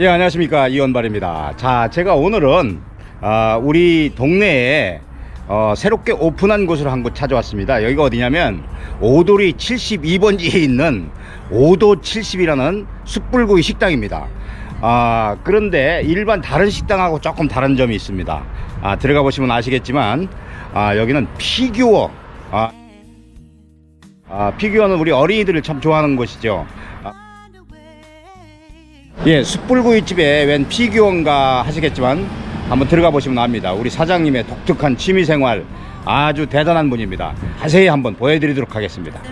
예, 안녕하십니까. 이원발입니다. 자, 제가 오늘은, 아, 우리 동네에, 어, 새롭게 오픈한 곳으로 한 곳 찾아왔습니다. 여기가 어디냐면, 오돌이 72번지에 있는 오도 70이라는 숯불구이 식당입니다. 아, 그런데 일반 다른 식당하고 조금 다른 점이 있습니다. 아, 들어가 보시면 아시겠지만, 아, 여기는 피규어, 아, 아, 피규어는 우리 어린이들을 참 좋아하는 곳이죠. 아, 예, 숯불구이집에 웬 피규어인가 하시겠지만 한번 들어가 보시면 압니다. 우리 사장님의 독특한 취미생활 아주 대단한 분입니다. 자세히 한번 보여드리도록 하겠습니다.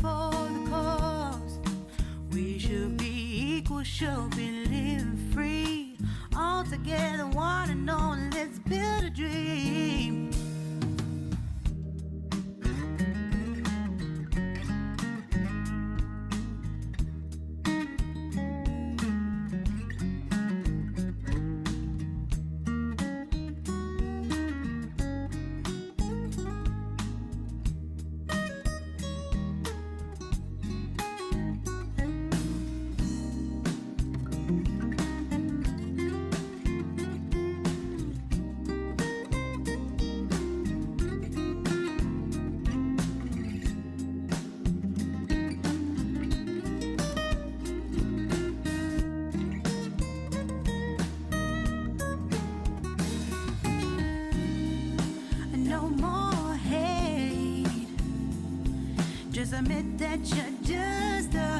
For the cause. We should be equal, should be living free. All together, one and all, let's build a dream. Admit that you're just afraid.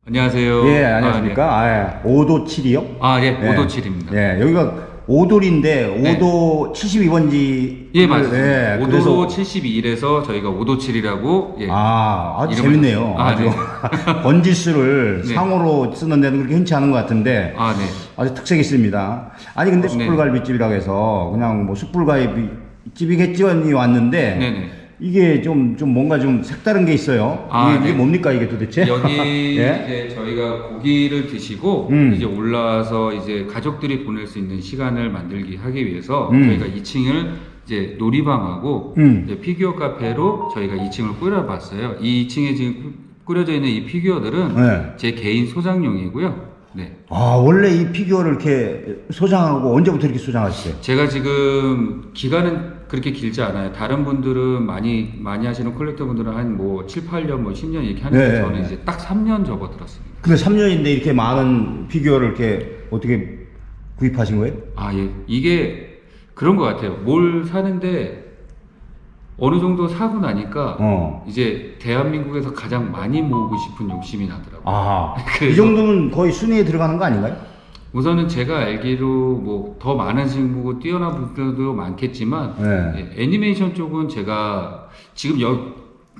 안녕하세요. 예, 안녕하십니까. 아, 예. 5도 7이요? 아, 네. 아, 예, 5도 7입니다. 예, 여기가 오돌인데 5도 72번지. 예, 맞습니다. 예, 5도 그래서 72일에서 저희가 5도 7이라고 예. 아, 아주 이름을 재밌네요. 줬- 아, 아 주 네. 번지수를 네. 상호로 쓰는 데는 그렇게 흔치 않은 것 같은데 아, 네. 아주 특색이 있습니다. 아니 근데 네. 숯불갈비집이라고 해서 그냥 뭐 숯불갈비집이겠지만이 왔는데 네네. 이게 좀, 좀 뭔가 좀 색다른 게 있어요. 아, 이게, 이게 네. 뭡니까 이게 도대체? 여기 예? 이제 저희가 고기를 드시고 음. 이제 올라와서 이제 가족들이 보낼 수 있는 시간을 만들기 하기 위해서 음. 저희가 2층을 이제 놀이방하고 음. 이제 피규어 카페로 저희가 2층을 꾸려봤어요. 이 2층에 지금 꾸- 꾸려져 있는 이 피규어들은 네. 제 개인 소장용이고요. 네. 아 원래 이 피규어를 이렇게 소장하고 언제부터 이렇게 소장하셨어요? 제가 지금 기간은 그렇게 길지 않아요. 다른 분들은 많이 많이 하시는 콜렉터 분들은 한 뭐 7, 8년, 뭐 10년 이렇게 하는데 네, 저는 네. 이제 딱 3년 접어들었습니다. 근데 3년인데 이렇게 많은 피규어를 이렇게 어떻게 구입하신 거예요? 아, 예. 이게 그런 것 같아요. 뭘 사는데 어느 정도 사고 나니까 어. 이제 대한민국에서 가장 많이 모으고 싶은 욕심이 나더라고요. 아, 이 정도면 거의 순위에 들어가는 거 아닌가요? 우선은 제가 알기로 뭐 더 많은 친구고 뛰어난 분들도 많겠지만 네. 예, 애니메이션 쪽은 제가 지금 여,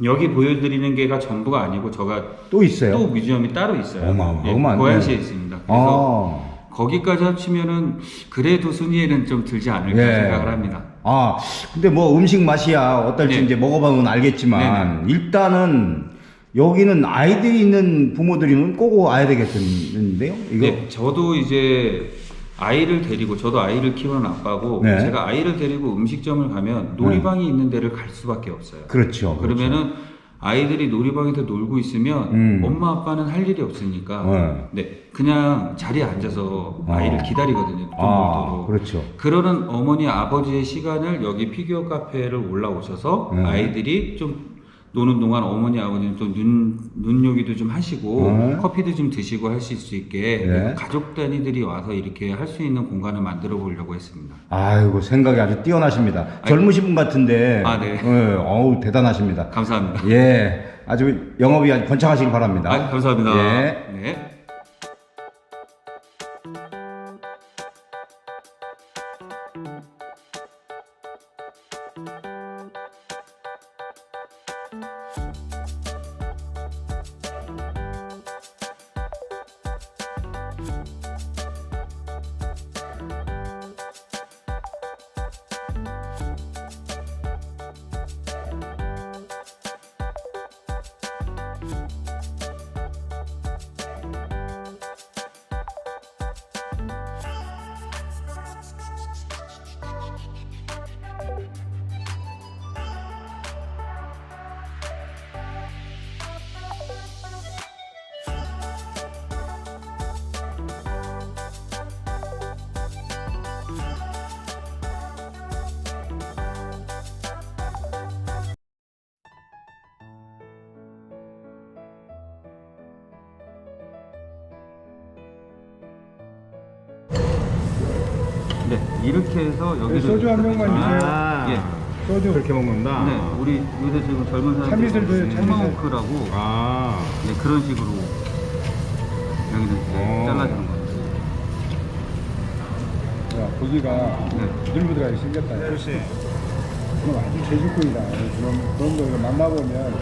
여기 보여드리는 게가 전부가 아니고 저가 또 있어요? 또 뮤지엄이 따로 있어요. 예, 고양시에 있습니다. 그래서 아, 거기까지 합치면은 그래도 순위에는 좀 들지 않을까 예. 생각을 합니다. 아, 근데 뭐 음식 맛이야 어떨지 네. 이제 먹어보면 알겠지만 일단은 여기는 아이들이 있는 부모들이면 꼭 와야 되겠는데요? 이거 네, 저도 이제 아이를 데리고 저도 아이를 키우는 아빠고 네. 제가 아이를 데리고 음식점을 가면 놀이방이 있는 데를 갈 수밖에 없어요. 그렇죠. 그러면은 아이들이 놀이방에서 놀고 있으면 음. 엄마 아빠는 할 일이 없으니까 네. 네 그냥 자리에 앉아서 아이를 어. 기다리거든요. 좀 아. 그렇죠. 그러는 어머니 아버지의 시간을 여기 피규어 카페를 올라오셔서 네. 아이들이 좀 노는 동안 어머니 아버지는 좀눈 눈요기도 좀 하시고 네. 커피도 좀 드시고 하실 수 있게 네. 가족 단위들이 와서 이렇게 할 수 있는 공간을 만들어 보려고 했습니다. 아이고 생각이 아주 뛰어나십니다. 젊으신 분 같은데, 아, 네. 예, 어우 대단하십니다. 감사합니다. 예, 아주 영업이 아주 번창하시길 바랍니다. 아, 감사합니다. 예. 네. 네, 이렇게 해서 여기를 네, 소주 한 병만 주세요. 아, 예. 소주 그렇게 먹는다. 네, 우리 요새 지금 젊은 사람들이 참이슬 줘요, 참이슬. 스모크라고 아, 네, 그런 식으로 여기는 이렇게 어. 잘라주는 겁니다. 야, 고기가 네. 부들부들하게 생겼다. 글쎄. 그럼 아주 제주꾼이다. 그럼 그런 거 만나보면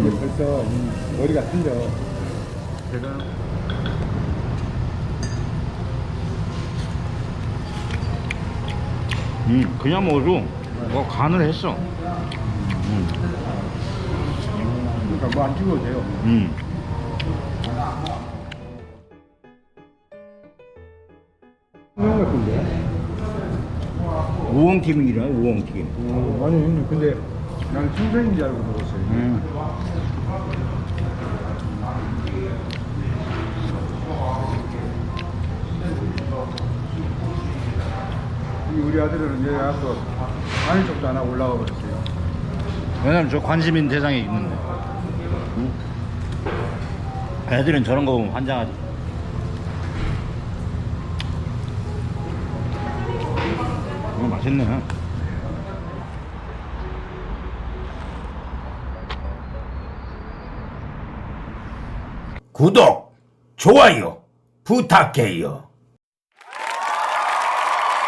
이게 벌써 이 머리가 틀려. 제가 음, 그냥 먹어도 뭐 간을 했어. 그러니까 뭐 안 찍어도 돼요. 음. 같은데. 우엉튀김이라 우엉튀김. 어, 아니 형님 근데 난 생선인 줄 알고 먹었어요. 음. 우리 아들은 여기 와서 아는 쪽도 안 하고 올라가 버렸어요. 왜냐면 저 관심인 대상에 있는데. 응? 애들은 저런 거 보면 환장하지. 어, 맛있네. 구독, 좋아요 부탁해요.